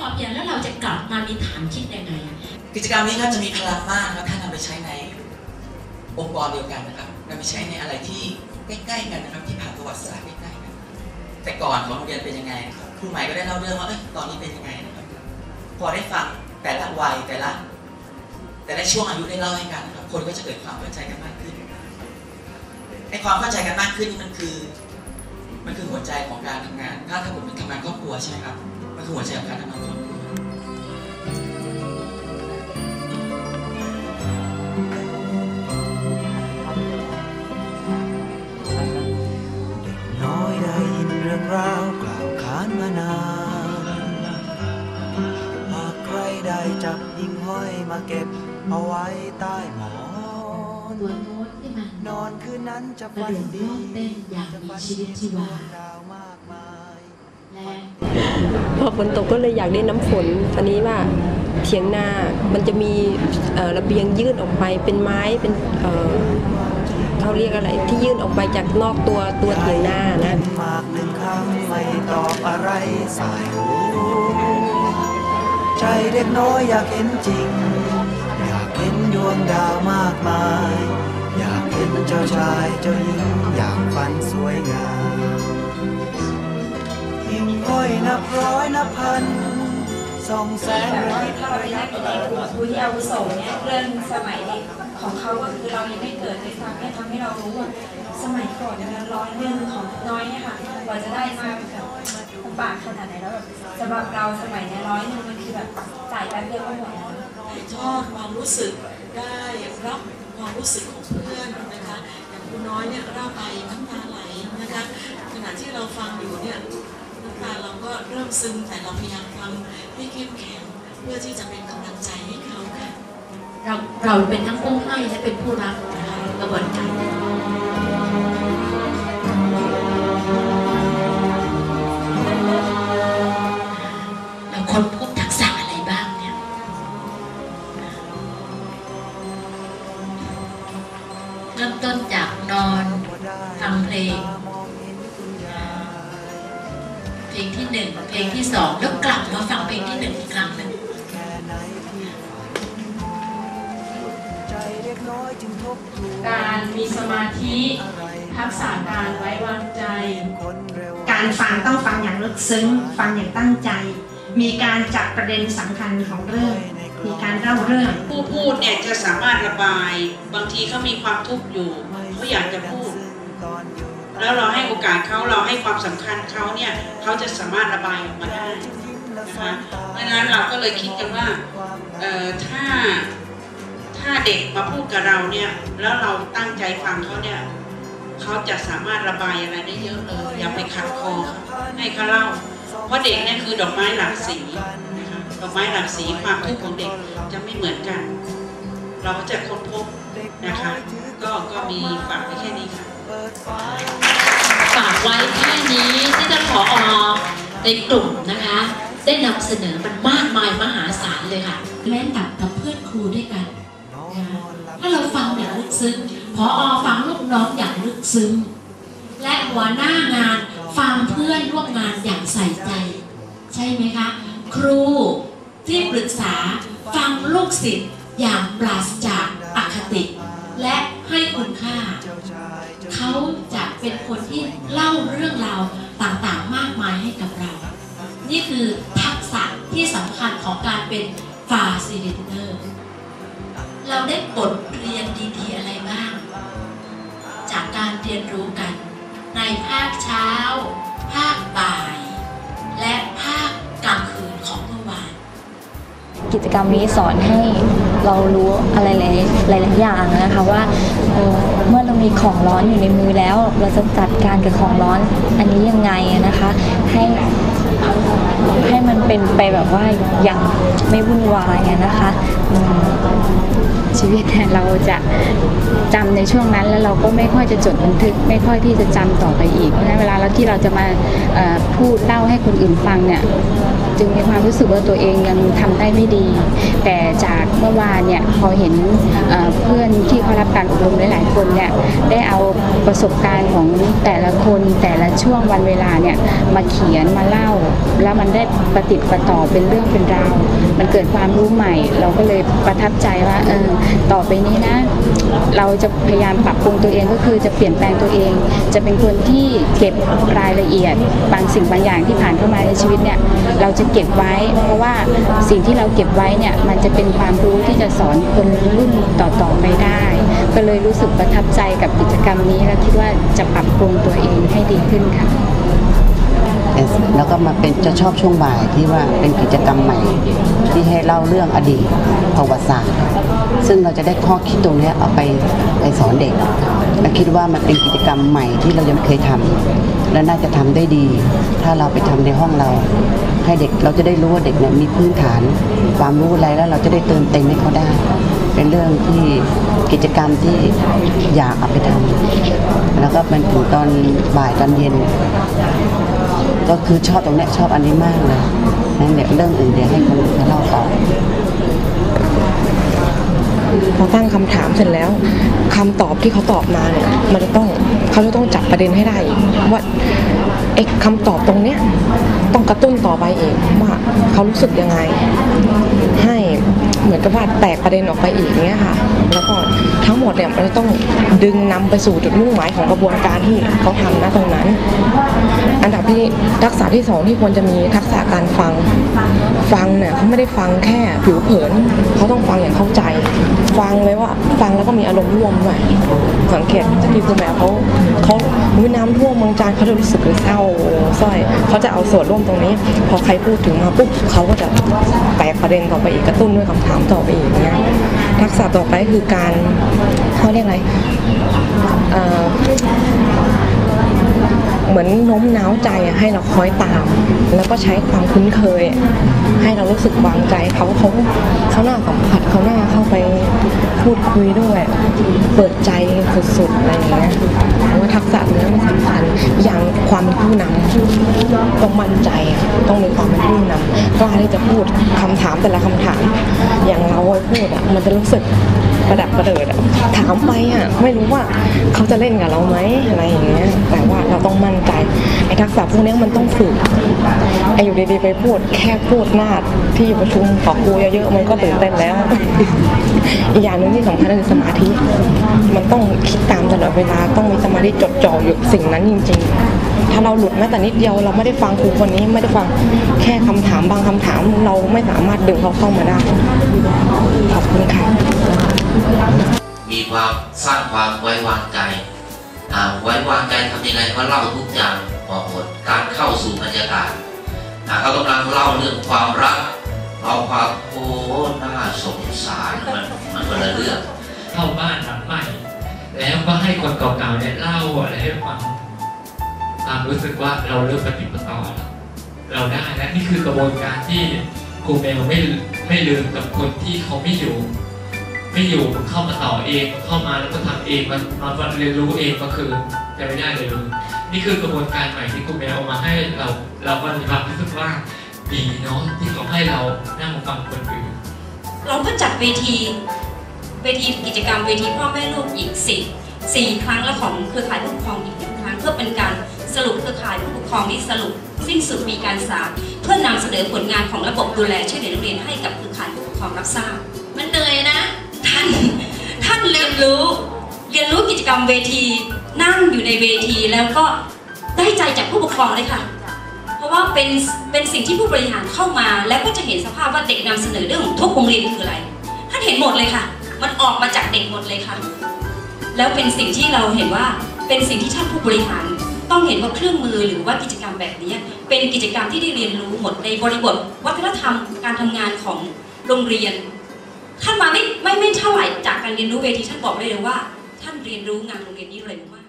พอเพียงแล้วเราจะกลับมามีฐานคิดยังไงกิจกรรมนี้ครับจะมีพลังมากครับถ้านำไปใช้ในองค์กรเดียวกันนะครับนำไปใช้ในอะไรที่ใกล้ๆกันนะครับที่ผ่านประวัติศาสตร์ใกล้ๆกันแต่ก่อนของโรงเรียนเป็นยังไงครับครูใหม่ก็ได้เล่าเรื่องว่าเอ้ยตอนนี้เป็นยังไงนะครับ พอได้ฟังแต่ละวัยแต่ละ แต่ละช่วงอายุได้เล่าให้กันครับคนก็จะเกิดความเข้าใจกันมากขึ้นไอ้ความเข้าใจกันมากขึ้นนี่มันคือ มันคือหัวใจของการทำงาน ถ้าถ้าผมเป็นทำงานครอบครัวใช่ไหมครับ มันคือหัวใจของการทำงานครอบครัวน้อยได้ยินเรื่องราวกล่าวขานมานานหากใครได้จับยิงห้อยมาเก็บเอาไว้ใต้หมอน ตัวโน้ตที่มันนอนคืนนั้นจะกระฝันโดดดีโลดเต้นอย่างมีชีวิตชีวาดาวมากมายและ พอฝนตกก็เลยอยากได้น้ำฝนตอนนี้ว่าเถียงนา มันจะมีระเบียงยื่นออกไปเป็นไม้เป็นเขาเรียกอะไรที่ยื่นออกไปจากนอกตัวตัวเถียงนานะมากหนึ่งคำไม่ตอบอะไรสายหูใจเด็กน้อยอยากเห็นจริง อยากเห็นดวงดาวมากมาย อยากเห็นเจ้าชายเจ้าหญิงอยากฝันสวยงาม ห้อยนับร้อยนับพันสองแสงแบบว่ายิบถ้าเราไปนั่งอยู่ในกลุ่มผู้ที่อาวุโสเนี่ยเรื่องสมัยของเขาก็คือเรายังไม่เกิดเลยทำให้ทำให้เรารู้ว่าสมัยก่อนเนี่ยร้อยเรื่องของน้อยเนี่ยค่ะกว่าจะได้มาแบบลำบากขนาดไหนแล้วแบบสำหรับเราสมัยเนี้ยร้อยหนึ่งมันคือแบบจ่ายแป๊บเดียวก็หมดแล้วชอบความรู้สึกได้รับความรู้สึกของเพื่อนนะคะอย่างคุณน้อยเนี่ยเล่าไปน้ำตาไหลนะคะขณะที่เราฟังอยู่เนี่ย น้ำตาเราก็เริ่มซึมแต่เราพยายามทำให้เข้มแข็งเพื่อที่จะเป็นกำลังใจให้เขาค่ะเราเราเป็นทั้งผู้ให้และเป็นผู้รับกระบวนการเราคนพบทักษะอะไรบ้างเนี่ย เริ่มต้นจากนอนฟังเพลง เพลงที่หนึ่งเพลงที่สองแล้วกลับมาฟังเพลงที่หนึ่งอีกครั้งหนึ่งแค่ไหนที่ฝันใจเด็กน้อยจึงทบทวนการมีสมาธิทักษะการไว้วางใจคนเร็วการฟังต้องฟังอย่างลึกซึ้ง ฟังอย่างตั้งใจ มีการจับประเด็นสำคัญของเรื่อง มีการเล่าเรื่อง ผู้พูดเนี่ยจะสามารถระบาย บางทีเขามีความทุกข์อยู่เขาอยากจะพูดตอนอยู่แล้วเราให้โอกาสเขาเรา ให้ความสำคัญเขาเนี่ยเขาจะสามารถระบายออกมาได้นะคะเพราะฉะนั้นเราก็เลยคิดกันว่าถ้าถ้าเด็กมาพูดกับเราเนี่ยแล้วเราตั้งใจฟังเขาเนี่ยเขาจะสามารถระบายอะไรได้เยอะเลยอย่าไปขัดคอให้เขาเล่าเพราะเด็กเนี่ยคือดอกไม้หลากสีนะคะดอกไม้หลากสีความทุกข์ของเด็กจะไม่เหมือนกัน เราจะค้นพบนะคะ ก็ก็มีฝากไว้แค่นี้ค่ะ ฝากไว้แค่นี้ที่ท่านผอในกลุ่มนะคะ ได้นำเสนอมันมากมายมหาศาลเลยค่ะแม้แต่กับเพื่อนครูด้วยกันนะคะถ้าเราฟังอย่างลึกซึ้งผอฟังลูกน้องอย่างลึกซึ้ง และหัวหน้างานฟังเพื่อนร่วมงานอย่างใส่ใจ ใช่ไหมคะ ครูที่ปรึกษาฟังลูกศิษย์อย่างปราศจากอคติ และให้คุณค่า เขา เป็นคนที่เล่าเรื่องราวต่างๆ มากมายให้กับเรา นี่คือทักษะที่สำคัญของการเป็นฟาซิลิเตอร์ เราได้บทเรียนดีๆอะไรบ้าง จากการเรียนรู้กันในภาคเช้า กิจกรรมนี้สอนให้เรารู้อะไรหลายหลายๆอย่างนะคะว่าเออเมื่อเรามีของร้อนอยู่ในมือแล้ว เราจะจัดการกับของร้อนอันนี้ยังไงนะคะ ให้ ให้มันเป็นไปแบบว่าอย่างไม่วุ่นวายนะคะชีวิตเนี่ยเราจะจำในช่วงนั้นแล้วเราก็ไม่ค่อยจะจดบันทึก ไม่ค่อยที่จะจำต่อไปอีกเพราะฉะนั้นเวลาเราที่เราจะมาพูดเล่าให้คนอื่นฟังเนี่ยจึงมีความรู้สึกว่าตัวเองยังทำได้ไม่ดี แต่จากเมื่อวานเนี่ยพอเห็นเอ่อเพื่อนที่เขารับการอบรมหลายๆคนเนี่ยได้เอาประสบการณ์ของแต่ละคนแต่ละช่วงวันเวลาเนี่ยมาเขียนมาเล่าแล้วมันได้ประติดประต่อเป็นเรื่องเป็นราว มันเกิดความรู้ใหม่ เราก็เลยประทับใจว่าเออต่อไปนี้นะ เราจะพยายามปรับปรุงตัวเองก็คือจะเปลี่ยนแปลงตัวเอง จะเป็นคนที่เก็บรายละเอียด บางสิ่งบางอย่างที่ผ่านเข้ามาในชีวิตเนี่ยเราจะเก็บไว้ เพราะว่าสิ่งที่เราเก็บไว้เนี่ยมันจะเป็นความรู้ที่จะสอนคนรุ่นต่อๆไปได้ ก็เลยรู้สึกประทับใจกับกิจกรรมนี้และคิดว่าจะปรับปรุงตัวเองให้ดีขึ้นค่ะ แล้วก็มาเป็นจะชอบช่วงบ่ายที่ว่าเป็นกิจกรรมใหม่ ที่ให้เล่าเรื่องอดีตประวัติศาสตร์ซึ่งเราจะได้ข้อคิดตรงนี้เอาไปไปสอนเด็กและคิดว่ามันเป็นกิจกรรมใหม่ที่เรายังไม่เคยทำและน่าจะทำได้ดี ถ้าเราไปทำในห้องเรา ให้เด็กเราจะได้รู้ว่าเด็กเนี่ยมีพื้นฐาน ความรู้อะไรแล้วเราจะได้เติมเต็มให้เขาได้ เป็นเรื่องที่กิจกรรมที่อยากเอาไปทำแล้วก็เป็นถึงตอนบ่ายตอนเย็น ก็คือชอบตรงเนี้ยชอบอันนี้มากเลยนั่นเดี๋ยวเรื่องอื่นเดี๋ยวให้คนอื่นเขาเล่าต่อพอตั้งคำถามเสร็จแล้วคำตอบที่เขาตอบมาเนี่ยมันจะต้องเขาจะต้องจับประเด็นให้ได้ว่าไอ้คำตอบตรงเนี้ยต้องกระตุ้นต่อไปเองว่าเขารู้สึกยังไง ให้ เหมือนกับว่าแตกประเด็นออกไปอีกเนี้ยค่ะ แล้วก็ทั้งหมดเนี่ยมันจะต้องดึงนำไปสู่จุดมุ่งหมายของกระบวนการที่เขาทำนะตรงนั้น อันดับที่ทักษะที่สองที่ควรจะมีทักษะการฟัง ฟังเนี่ยเขาไม่ได้ฟังแค่ผิวเผินเขาต้องฟังอย่างเข้าใจ ฟังเลยว่าฟังแล้วก็มีอารมณ์ร่วมด้วยสังเกตที่ครูแมวเขาเขา วิน้ำท่วมเมืองจานเขาจะรู้สึกเศร้าสร้อย เขาจะเอาส่วนร่วมตรงนี้ พอใครพูดถึงมาปุ๊บเขาก็จะแตกประเด็นต่อไปอีกกระตุ้นด้วยคำถามต่อไปอีกเนี้ยทักษะต่อไปคือการเขาเรียกอะไรเอ่อเหมือนโน้มน้าวใจให้เราคอยตาม แล้วก็ใช้ความคุ้นเคย ให้เรารู้สึกวางใจเขาเขาเขาหน้าสัมผัสเขาหน้าเข้าไป พูดคุยด้วย เปิดใจสุดๆอะไรอย่างเงี้ยเพราะว่าทักษะเนี้ยมันสำคัญอย่างความเป็นผู้นำต้องมั่นใจต้องมีความเป็นผู้นำกล้าที่จะพูดคำถามแต่ละคำถาม อย่างเราพูดอะมันจะรู้สึก ประดับประเดิดอะถามไปอะไม่รู้ว่าเขาจะเล่นกับเราไหมอะไรอย่างเงี้ยแต่ว่าเราต้องมั่นใจไอ้ทักษะพวกนี้มันต้องฝึกไอ้อยู่ดีๆไปพูดแค่พูดหน้าที่ประชุมขอครูเยอะๆมันก็ตื่นเต้นแล้วอีกอย่างหนึงที่สำคัญคือสมาธิ มันต้องคิดตามตลอดเวลาต้องมีสมาธิจดจ่ออยู่สิ่งนั้นจริง ๆ ถ้าเราหลุดแม้แต่นิดเดียวเราไม่ได้ฟังครูคนนี้ไม่ได้ฟังแค่คำถามบางคำถามเราไม่สามารถดึงเขาเข้ามาได้ขอบคุณค่ะ มีความสร้างความไว้วางใจไว้วางใจทำยังไงก็เล่าทุกอย่างบอกหมดการเข้าสู่บรรยากาศอ่าเขากำลังเล่าเรื่องความรักเอาความโอ้น่าสงสารมันมันคนละเรื่องเข้าบ้านหลังใหม่ แล้วก็ให้คนเก่าๆเนี่ยเล่าอะไรให้ฟังความรู้สึกว่าเราเริ่มปฏิบัติต่อแล้วเราได้และนี่คือกระบวนการที่ครูเมลไม่ไม่ลืมกับคนที่เขาไม่อยู่ ไม่อยู่มันเข้ามาต่อเองเข้ามาแล้วก็ทำเองมันมันเรียนรู้เองก็คือจะไม่ได้เลยนี่คือกระบวนการใหม่ที่ครูเมลเอามาให้เราเราก็มีความรู้สึกว่าดีเนาะที่เขาให้เรานั่งฟังคนอื่นเราก็จัดเวทีเวทีกิจกรรมเวทีพ่อแม่ลูกอีกสี่สี่ครั้งและของเครือข่ายผู้ปกครองอีกหนึ่งครั้งเพื่อเป็นการสรุปเครือข่ายผู้ปกครองที่สรุปสิ้นสุดปีการศึกษาเพื่อนำเสนอผลงานของระบบดูแลช่วยเหลือนักเรียนให้กับเครือข่ายผู้ปกครองรับทราบ รียนรู้กิจกรรมเวทีนั่งอยู่ในเวทีแล้วก็ได้ใจจากผู้ปกครองเลยค่ะ เพราะว่าเป็นเป็นสิ่งที่ผู้บริหารเข้ามา แล้วก็จะเห็นสภาพว่าเด็กนำเสนอเรื่องของทุกโรงเรียนคืออะไรท่านเห็นหมดเลยค่ะ มันออกมาจากเด็กหมดเลยค่ะ แล้วเป็นสิ่งที่เราเห็นว่าเป็นสิ่งที่ท่านผู้บริหารต้องเห็นว่าเครื่องมือหรือว่ากิจกรรมแบบนี้ เป็นกิจกรรมที่ได้เรียนรู้หมดในบริบท วัฒนธรรมการทำงานของโรงเรียนท่านมาไม่ไม่ไม่เท่าไหร่จากการเรียนรู้เวทีท่านบอกได้เลยว่า ท่านเรียนรู้งานโรงเรียนนี้เลยมา